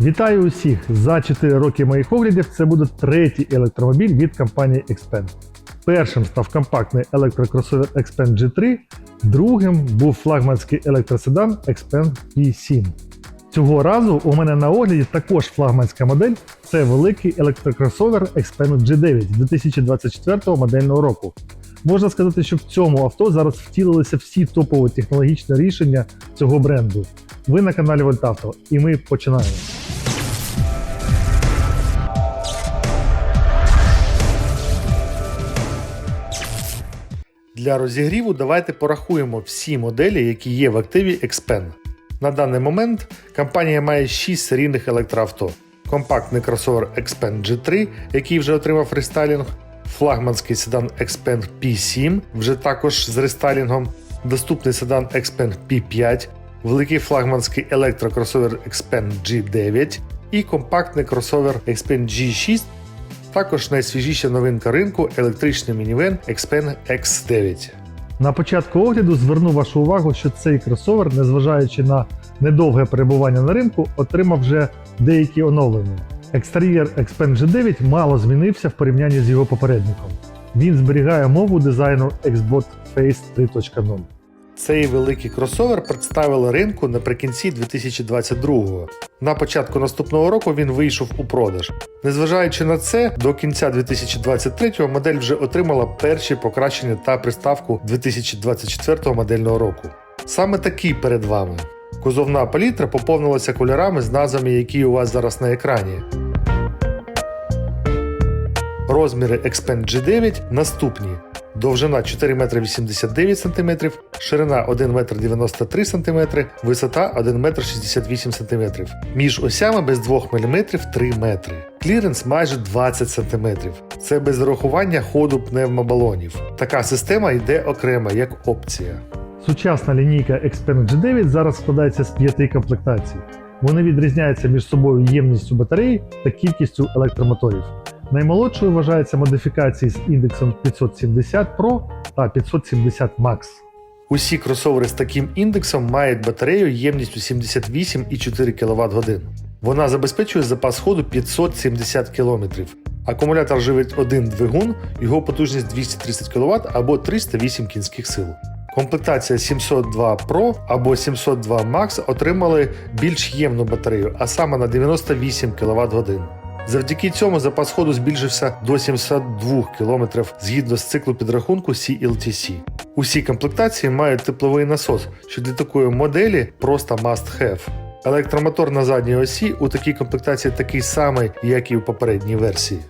Вітаю усіх! За 4 роки моїх оглядів це буде третій електромобіль від компанії Xpeng. Першим став компактний електрокросовер Xpeng G3, другим був флагманський електроседан Xpeng P7. Цього разу у мене на огляді також флагманська модель це великий електрокросовер Xpeng G9 2024 модельного року. Можна сказати, що в цьому авто зараз втілилися всі топові технологічні рішення цього бренду. Ви на каналі Вольтавто, і ми починаємо. Для розігріву давайте порахуємо всі моделі, які є в активі Xpen. На даний момент компанія має 6 серійних електроавто: компактний кросовер Xpen G3, який вже отримав рестайлінг, флагманський седан Xpen P7, вже також з рестайлінгом, доступний седан Xpen P5, великий флагманський електрокросовер Xpen G9 і компактний кросовер Xpen G6 також найсвіжіша новинка ринку електричний мінівен Xpen X9. На початку огляду зверну вашу увагу, що цей кросовер, незважаючи на недовге перебування на ринку, отримав вже деякі оновлення. Екстер'єр Xpen G9 мало змінився в порівнянні з його попередником. Він зберігає мову дизайну Xbot Face 3.0. Цей великий кросовер представили ринку наприкінці 2022-го. На початку наступного року він вийшов у продаж. Незважаючи на це, до кінця 2023-го модель вже отримала перші покращення та приставку 2024 модельного року. Саме такий перед вами. Кузовна палітра поповнилася кольорами з назвами, які у вас зараз на екрані. Розміри Xpen G9 наступні. Довжина 4 метри 89 см, ширина 1 метр 93 см, висота 1 метр 68 см. Між осями без 2 мм 3 метри. Кліренс майже 20 см. Це без зарахування ходу пневмобалонів. Така система йде окремо як опція. Сучасна лінійка Xpeng G9 зараз складається з п'яти комплектацій. Вони відрізняються між собою ємністю батареї та кількістю електромоторів. Наймолодшою вважається модифікації з індексом 570 Pro та 570 Max. Усі кросовери з таким індексом мають батарею ємністю 78,4 кВт годин. Вона забезпечує запас ходу 570 км. Акумулятор живить один двигун, його потужність 230 кВт або 308 кінських сил. Комплектація 702 Pro або 702 Max отримали більш ємну батарею, а саме на 98 кВт годин. Завдяки цьому запас ходу збільшився до 72 км згідно з циклу підрахунку CLTC. Усі комплектації мають тепловий насос, що для такої моделі просто must have. Електромотор на задній осі у такій комплектації такий самий, як і у попередній версії.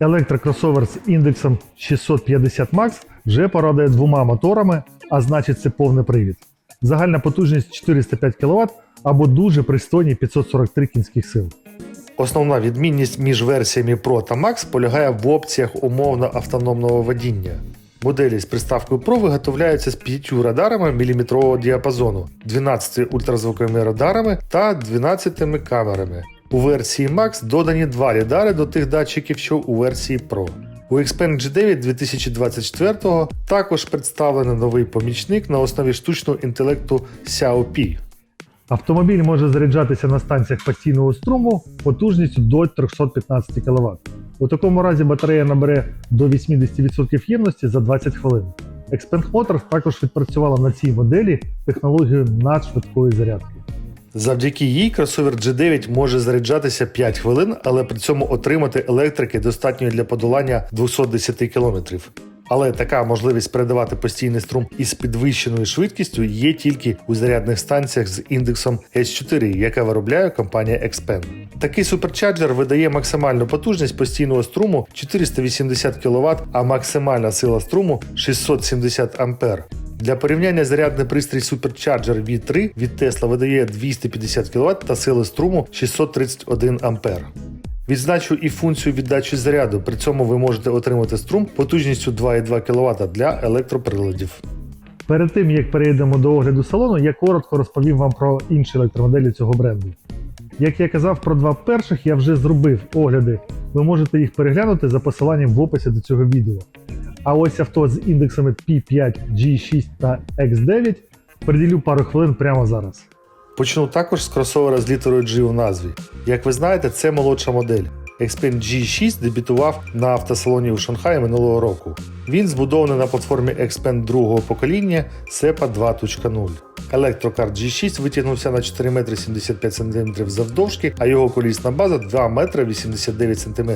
Електрокросовер з індексом 650 Max вже порадує двома моторами, а значить це повний привід. Загальна потужність 405 кВт або дуже пристойні 543 кінських сил. Основна відмінність між версіями Pro та Max полягає в опціях умовно автономного водіння. Моделі з приставкою Pro виготовляються з 5 радарами міліметрового діапазону, 12 ультразвуковими радарами та 12 камерами. У версії Max додані два радари до тих датчиків, що у версії Pro. У Xpeng G9 2024 також представлений новий помічник на основі штучного інтелекту Xiaopi. Автомобіль може заряджатися на станціях постійного струму потужністю до 315 кВт. У такому разі батарея набере до 80% ємності за 20 хвилин. Xpeng Motors також відпрацювала на цій моделі технологію надшвидкої зарядки. Завдяки їй кросовер G9 може заряджатися 5 хвилин, але при цьому отримати електрики достатньо для подолання 210 км. Але така можливість передавати постійний струм із підвищеною швидкістю є тільки у зарядних станціях з індексом S4, яка виробляє компанія Xpen. Такий суперчарджер видає максимальну потужність постійного струму 480 кВт, а максимальна сила струму 670 А. Для порівняння зарядний пристрій Supercharger V3 від Tesla видає 250 кВт та сили струму 631 А. Відзначу і функцію віддачі заряду, при цьому ви можете отримати струм потужністю 2,2 кВт для електроприладів. Перед тим як перейдемо до огляду салону, я коротко розповім вам про інші електромоделі цього бренду. Як я казав про два перших, я вже зробив огляди. Ви можете їх переглянути за посиланням в описі до цього відео. А ось авто з індексами P5, G6 та X9 приділю пару хвилин прямо зараз. Почну також з кросовера з літерою G у назві. Як ви знаєте, це молодша модель. Xpeng G6 дебютував на автосалоні у Шанхаї минулого року. Він збудований на платформі Xpeng другого покоління SEPA 2.0. Електрокар G6 витягнувся на 4 метри 75 см завдовжки, а його колісна база 2 метри 89 см.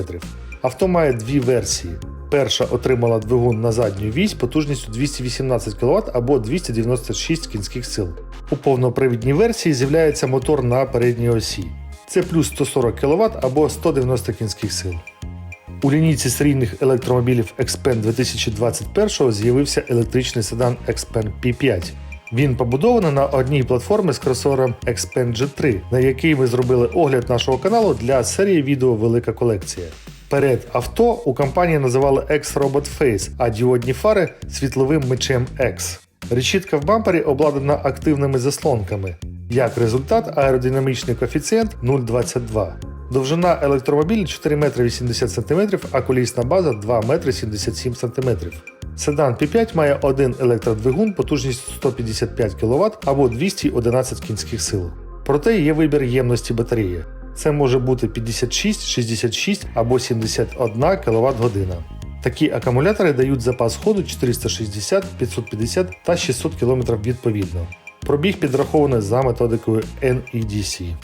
Авто має дві версії. Перша отримала двигун на задню вісь потужністю 218 кВт або 296 кінських сил. У повнопривідній версії з'являється мотор на передній осі. Це плюс 140 кВт або 190 кінських сил. У лінійці серійних електромобілів Xpeng 2021 з'явився електричний седан Xpeng P5. Він побудований на одній платформі з кросовером Xpeng G3, на який ми зробили огляд нашого каналу для серії відео Велика колекція. Перед авто у компанії називали X-Robot Face, а діодні фари світловим мечем X. Решітка в бампері обладнана активними заслонками. Як результат, аеродинамічний коефіцієнт 0,22. Довжина електромобіля 4 метри 80 см, а колісна база 2 метри 77 см. Седан P5 має один електродвигун потужністю 155 кВт або 211 кінських сил. Проте є вибір ємності батареї. Це може бути 56, 66 або 71 кВт година. Такі акумулятори дають запас ходу 460, 550 та 600 км відповідно. Пробіг підрахований за методикою NEDC.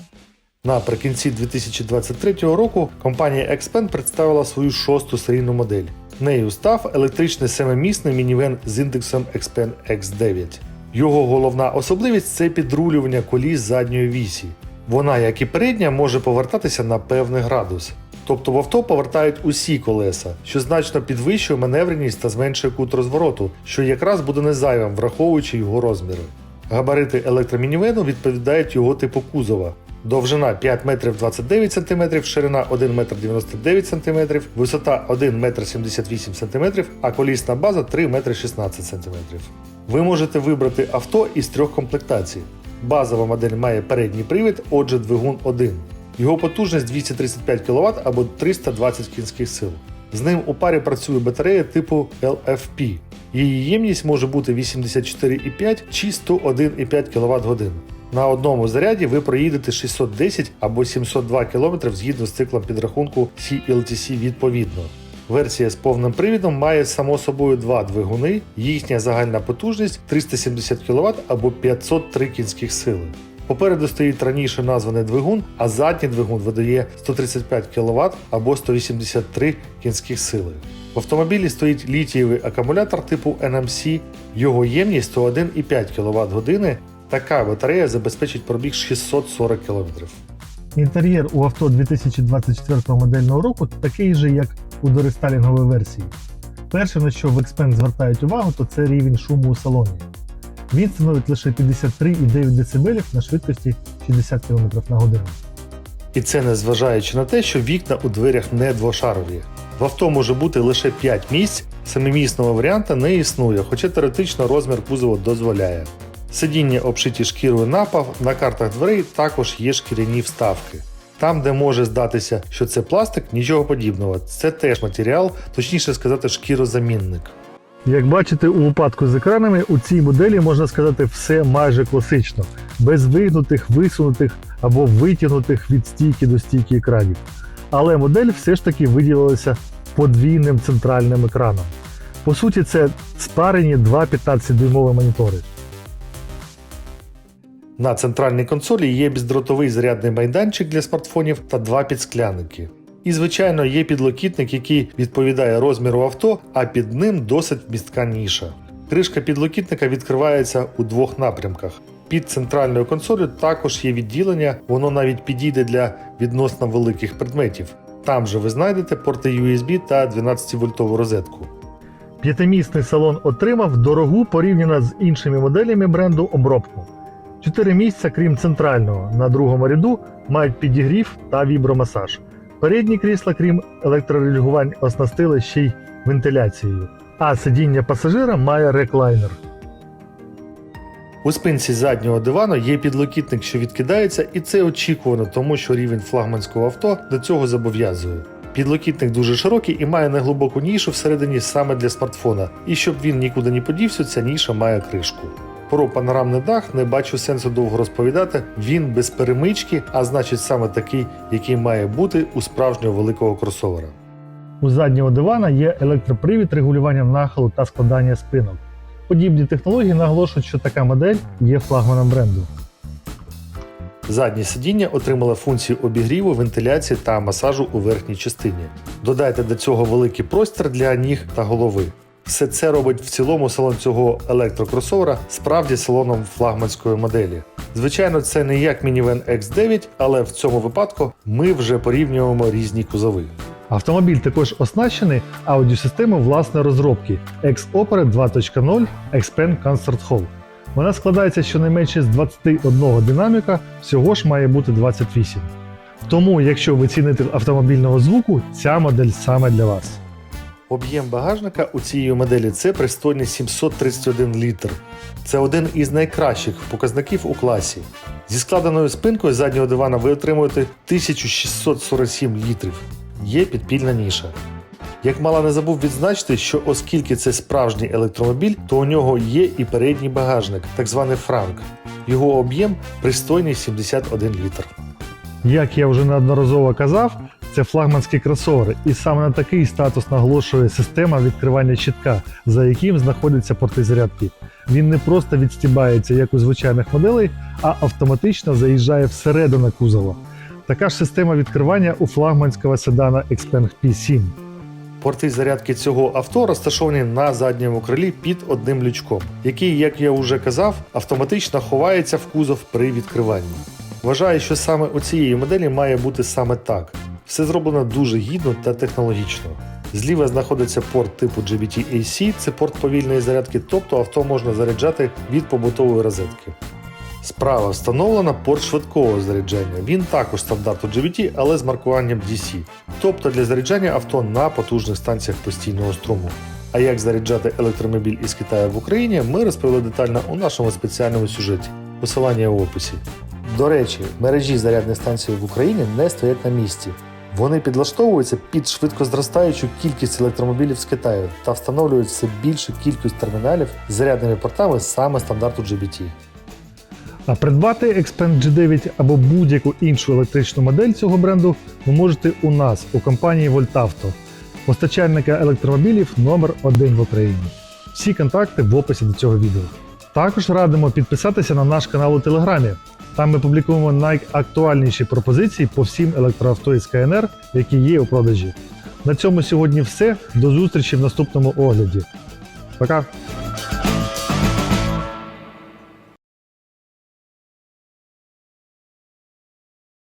Наприкінці 2023 року компанія Xpeng представила свою шосту серійну модель. Нею став електричний семимісний мінівен з індексом Xpeng X9. Його головна особливість це підрулювання коліс задньої вісі. Вона, як і передня, може повертатися на певний градус. Тобто в авто повертають усі колеса, що значно підвищує маневреність та зменшує кут розвороту, що якраз буде не зайвим, враховуючи його розміри. Габарити електромінівену відповідають його типу кузова. Довжина 5 метрів 29 см, ширина 1 метр 99 см, висота 1 метр 78 см, а колісна база 3 метри 16 см. Ви можете вибрати авто із трьох комплектацій. Базова модель має передній привід, отже двигун 1. Його потужність 235 кВт або 320 кінських сил. З ним у парі працює батарея типу LFP. Її ємність може бути 84,5 чи 101,5 кВт годин. На одному заряді ви проїдете 610 або 702 км згідно з циклом підрахунку CLTC відповідно. Версія з повним привідом має само собою два двигуни, їхня загальна потужність 370 кВт або 503 кінських сили. Попереду стоїть раніше названий двигун, а задній двигун видає 135 кВт або 183 кінських сили. В автомобілі стоїть літієвий акумулятор типу NMC, його ємність 101,5 кВт години. Така батарея забезпечить пробіг 640 км. Інтер'єр у авто 2024 модельного року такий же, як у дорестайлінговій версії. Перше, на що в Xpeng звертають увагу, то це рівень шуму у салоні. Він становить лише 53,9 дБ на швидкості 60 км на годину. І це незважаючи на те, що вікна у дверях не двошарові. В авто може бути лише 5 місць, семимісного варіанта не існує, хоча теоретично розмір кузова дозволяє. Сидіння обшиті шкірою напав, на картах дверей також є шкіряні вставки. Там, де може здатися, що це пластик, нічого подібного. Це теж матеріал, точніше сказати, шкірозамінник. Як бачите, у випадку з екранами у цій моделі можна сказати все майже класично, без вигнутих, висунутих або витягнутих від стійки до стійки екранів. Але модель все ж таки виділилася подвійним центральним екраном. По суті, це спарені два 15-дюймові монітори. На центральній консолі є бездротовий зарядний майданчик для смартфонів та два підскляники. І, звичайно, є підлокітник, який відповідає розміру авто, а під ним досить вмістка ніша. Кришка підлокітника відкривається у двох напрямках. Під центральною консолью також є відділення, воно навіть підійде для відносно великих предметів. Там же ви знайдете порти USB та 12-вольтову розетку. П'ятимісний салон отримав дорогу порівняно з іншими моделями бренду обробку. Чотири місця, крім центрального, на другому ряду мають підігрів та вібромасаж. Передні крісла, крім електрорегулювань, оснастили ще й вентиляцією, а сидіння пасажира має реклайнер. У спинці заднього дивану є підлокітник, що відкидається, і це очікувано, тому що рівень флагманського авто до цього зобов'язує. Підлокітник дуже широкий і має неглибоку нішу всередині саме для смартфона, і щоб він нікуди не подівся, ця ніша має кришку. Про панорамний дах не бачу сенсу довго розповідати. Він без перемички, а значить саме такий, який має бути у справжнього великого кросовера. У заднього дивана є електропривід регулювання нахилу та складання спинок. Подібні технології наголошують, що така модель є флагманом бренду. Заднє сидіння отримало функцію обігріву, вентиляції та масажу у верхній частині. Додайте до цього великий простір для ніг та голови. Все це робить в цілому салон цього електрокросовера справді салоном флагманської моделі. Звичайно, це не як мінівен X9, але в цьому випадку ми вже порівнюємо різні кузови. Автомобіль також оснащений аудіосистемою власної розробки X-Opera 2.0 Expand Concert Hall. Вона складається щонайменше з 21 динаміка, всього ж має бути 28. Тому, якщо ви цінитель автомобільного звуку, ця модель саме для вас. Об'єм багажника у цієї моделі це пристойний 731 літр. Це один із найкращих показників у класі. Зі складеною спинкою заднього дивана ви отримуєте 1647 літрів. Є підпільна ніша. Як мало не забув відзначити, що оскільки це справжній електромобіль, то у нього є і передній багажник, так званий франк. Його об'єм пристойний 71 літр. Як я вже неодноразово казав, це флагманський кросовер, і саме на такий статус наголошує система відкривання щитка, за яким знаходяться порти зарядки. Він не просто відстібається, як у звичайних моделей, а автоматично заїжджає всередину кузова. Така ж система відкривання у флагманського седана Xpeng P7. Порти зарядки цього авто розташовані на задньому крилі під одним лючком, який, як я вже казав, автоматично ховається в кузов при відкриванні. Вважаю, що саме у цієї моделі має бути саме так. Все зроблено дуже гідно та технологічно. Зліва знаходиться порт типу GBT-AC, це порт повільної зарядки, тобто авто можна заряджати від побутової розетки. Справа встановлена порт швидкого заряджання. Він також стандарту GBT, але з маркуванням DC, тобто для заряджання авто на потужних станціях постійного струму. А як заряджати електромобіль із Китаю в Україні, ми розповіли детально у нашому спеціальному сюжеті. Посилання в описі. До речі, мережі зарядних станцій в Україні не стоять на місці. Вони підлаштовуються під швидко зростаючу кількість електромобілів з Китаю та встановлюють все більшу кількість терміналів з зарядними портами саме стандарту GBT. А придбати Xpeng G9 або будь-яку іншу електричну модель цього бренду ви можете у нас у компанії Voltauto, постачальника електромобілів номер 1 в Україні. Всі контакти в описі до цього відео. Також радимо підписатися на наш канал у Телеграмі. Там ми публікуємо найактуальніші пропозиції по всім електроавто із КНР, які є у продажі. На цьому сьогодні все. До зустрічі в наступному огляді. Пока!